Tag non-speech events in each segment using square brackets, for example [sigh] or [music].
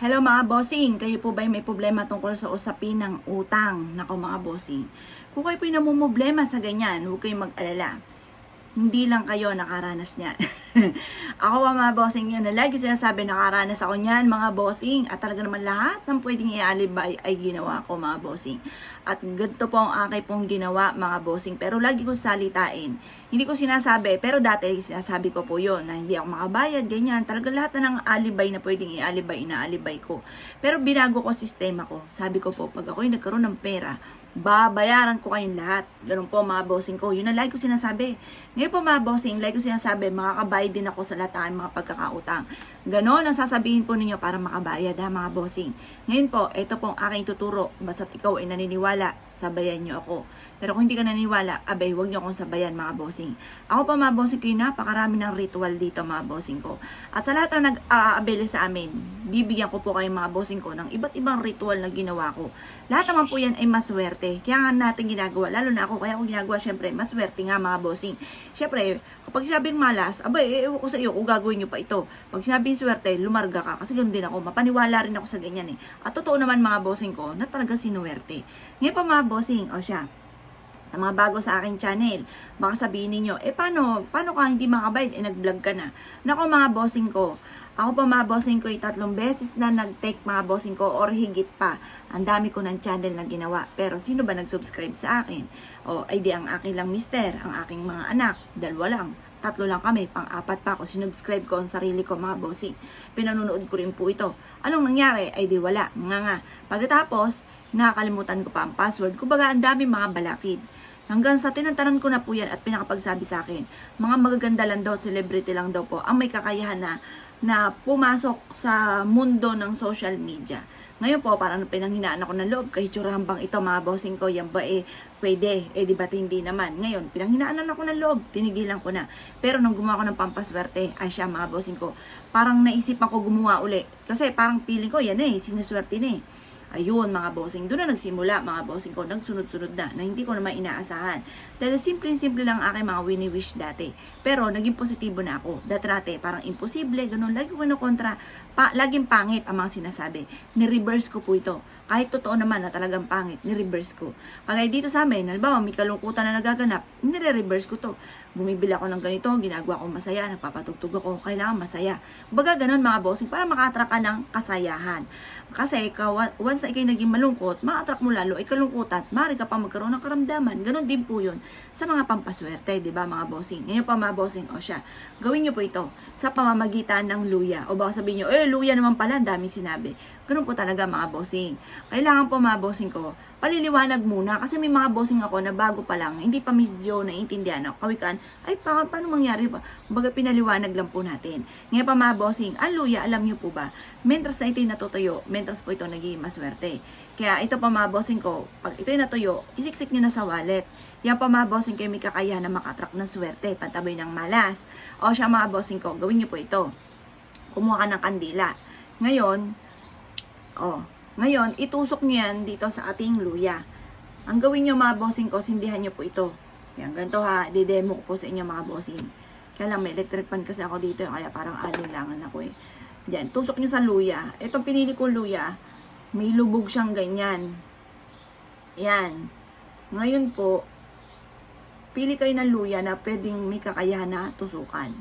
Hello mga bossing, kayo po ba may problema tungkol sa usapin ng utang? Nako mga bossing, kung kayo po yung namumblema sa ganyan, huwag kayong mag-alala. Hindi lang kayo nakaranas niyan. [laughs] ako pa mga bossing yan na lagi sinasabi nakaranas ako niyan mga bossing at talaga naman lahat ng pwedeng i-alibay ay ginawa ko mga bossing. At ganito po ang aking pong ginawa mga bossing pero lagi ko salitain. Hindi ko sinasabi pero dati sinasabi ko po yon na hindi ako makabayad ganyan. Talaga lahat na ng alibay na pwedeng i-alibay ina-alibay ko. Pero binago ko sistema ko. Sabi ko po pag ako'y nagkaroon ng pera babayaran ko kayong lahat. Ganun po mga bossing ko. Yun ang lagi ko sinasabi. Ngayon po mga bossing, lagi ko sinasabi, makakabayad din ako sa lahat ng mga pagkakautang. Ganon ang sasabihin po ninyo para makabayad ha mga bossing. Ngayon po, ito pong aking tuturo. Basta't ikaw ay naniniwala, sabayan nyo ako. Pero kung hindi ka naniniwala, abay, huwag nyo akong sabayan mga bossing. Ako pa mga bossing ko, napakarami ng ritual dito mga bossing ko. At sa lahat ng nag-aabeli sa amin, bibigyan ko po kayo mga bossing ko ng iba't ibang ritual na ginawa ko. Lahat naman po yan ay maswerte. Kaya nga natin ginagawa, lalo na ako, kaya ako ginagawa, syempre, maswerte nga mga bossing. Syempre, kapag sinabing malas, abay, eh, ewan ko sa iyo kung gagawin nyo pa ito. Pag sinabing swerte, lumarga ka. Kasi ganoon din ako, mapaniwala rin ako sa ganyan eh. At totoo naman mga bossing ko, na talaga sinuwerte. Ngayon pa mga bossing, o siya, sa mga bago sa aking channel, baka sabihin ninyo, eh paano, paano ka hindi makabayad, eh nag-vlog ka na. Nako mga bossing ko, ako pa mga bossing ko, tatlong beses na nag-take mga bossing ko or higit pa. Ang dami ko ng channel na ginawa. Pero sino ba nag-subscribe sa akin? O ay di ang aking lang mister, ang aking mga anak, dalawa lang. Tatlo lang kami, pang-apat pa ako, sinubscribe ko ang sarili ko mga bossing. Pinanunood ko rin po ito. Anong nangyari? Ay di wala, nga nga. Pagkatapos, nakakalimutan ko pa ang password. Kumbaga, ang dami mga balakid. Hanggang sa tinantanan ko na po yan at pinakapagsabi sa akin, mga magaganda lang daw, celebrity lang daw po, ang may kakayahan na, na pumasok sa mundo ng social media. Ngayon po, parang pinanghinaan ako ng loob, kahit tsurahan bang ito, mga bossing ko, yan ba eh, pwede, eh di ba't hindi naman. Ngayon, pinanghinaanan ako ng loob, tinigilan ko na. Pero nung gumawa ko ng pampaswerte, ay siya, mga bossing ko, parang naisip ako gumawa uli. Kasi parang feeling ko, yan eh, sinuswerte na eh. Ayun, mga bossing. Doon na nagsimula, mga bossing ko. Nagsunod-sunod na, na hindi ko naman inaasahan. Dahil simple-simple lang aking mga wini-wish dati. Pero, naging positibo na ako. Dati, parang imposible, ganun. Lagi ko kinukontra. Pa, laging pangit ang mga sinasabi. Ni-reverse ko po ito. Kahit totoo naman na talagang pangit, ni-reverse ko. Kagaya dito sa amin, halimbawa, may kalungkutan na nagaganap, nire-reverse ko to. Bumibili ako ng ganito, ginagawa ko masaya, nagpapatugtog ako, kailangan masaya. Baga ganun mga bossing, para maka-attract ka ng kasayahan. Kasi ikaw, once na ikay naging malungkot, ma-attract mo lalo ay kalungkutan, maaari ka pa magkaroon ng karamdaman. Ganon din po yun sa mga pampaswerte, di ba mga bossing? Ngayon pa mga bossing, o siya, gawin nyo po ito sa pamamagitan ng luya. O baka sabihin nyo, eh, luya naman pala, dami sinabi. Ganun po talaga mga bossing. Kailangan po mga bossing ko, paliliwanag muna kasi may mga bossing ako na bago pa lang, hindi pa medyo naiintindihan ako. Kawikan, ay pa, paano mangyari ba? Baga pinaliwanag lang po natin. Ngayon pa mga bossing, ang luya, alam nyo po ba, mentras na ito'y natutuyo, mentras po ito naging maswerte. Kaya ito pa mga bossing ko, pag ito'y natuyo, isiksik nyo na sa wallet. Yan pa mga bossing kayo may kakayahan na makatrack ng swerte, pantabay ng malas. O siya mga bossing ko, gawin nyo po ito. Kumuha ka ng kandila. Ngayon, oh, ngayon, itusok nyo yan dito sa ating luya. Ang gawin nyo mga bossing ko, sindihan nyo po ito. Yan, ganito ha, didemo ko po sa inyo mga bossing. Kaya lang may electric pan kasi ako dito, kaya parang alinlangan ako eh. Yan, tusok nyo sa luya. Itong pinili kong luya, may lubog siyang ganyan. Yan. Ngayon po, pili kayo ng luya na pwedeng may kakayahan na tusukan.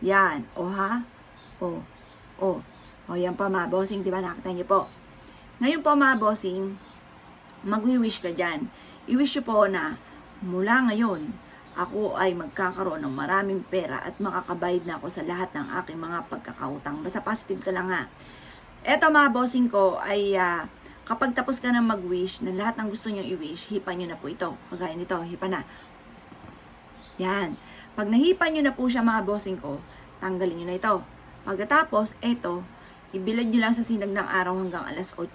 Yan. O ha? O. O. O yan pa mga bossing, di ba nakita niyo po? Ngayon po mga bossing, magwi-wish ka dyan. I-wish po na mula ngayon, ako ay magkakaroon ng maraming pera at makakabayad na ako sa lahat ng aking mga pagkakautang. Basta positive ka lang ha. Eto mga bossing ko ay ah, kapag tapos ka na mag-wish na lahat ng gusto nyo i-wish, hipa nyo na po ito. Kagaya nito, hipa na. Yan. Pag nahipa nyo na po siya mga bossing ko, tanggalin nyo na ito. Pagkatapos, eto, ibilad nyo lang sa sinag ng araw hanggang alas 8.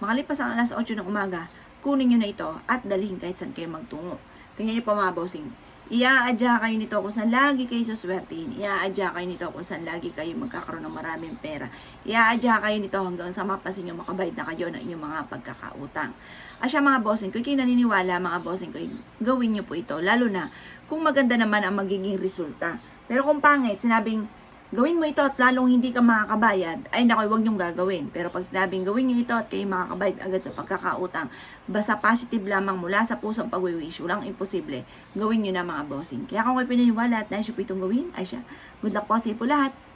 Makalipas ang alas 8 ng umaga, kunin nyo na ito at dalhin kahit saan kayo magtungo. Tingnan nyo po mga bossing. Iaadya kayo nito kung saan lagi kayo suswertein. Iaadya kayo nito kung saan lagi kayo magkakaroon ng maraming pera. Iaadya kayo nito hanggang sa mapasin nyo makabayad na kayo ng inyong mga pagkakautang. Asya mga bossing, kung kayo naniniwala mga bossing ko, gawin nyo po ito. Lalo na kung maganda naman ang magiging resulta. Pero kung pangit, sinabing gawin mo ito at lalong hindi ka makakabayad, ay nakoy, huwag niyong gagawin. Pero pag sinabing gawin niyo ito at kayo makakabayad agad sa pagkakautang, basta positive lamang mula sa pusong pagwiwish, walang imposible, gawin niyo na mga bossing. Kaya kung kayo pinaniwala at nais niyo po itong gawin, ay siya. Good luck po sa po lahat.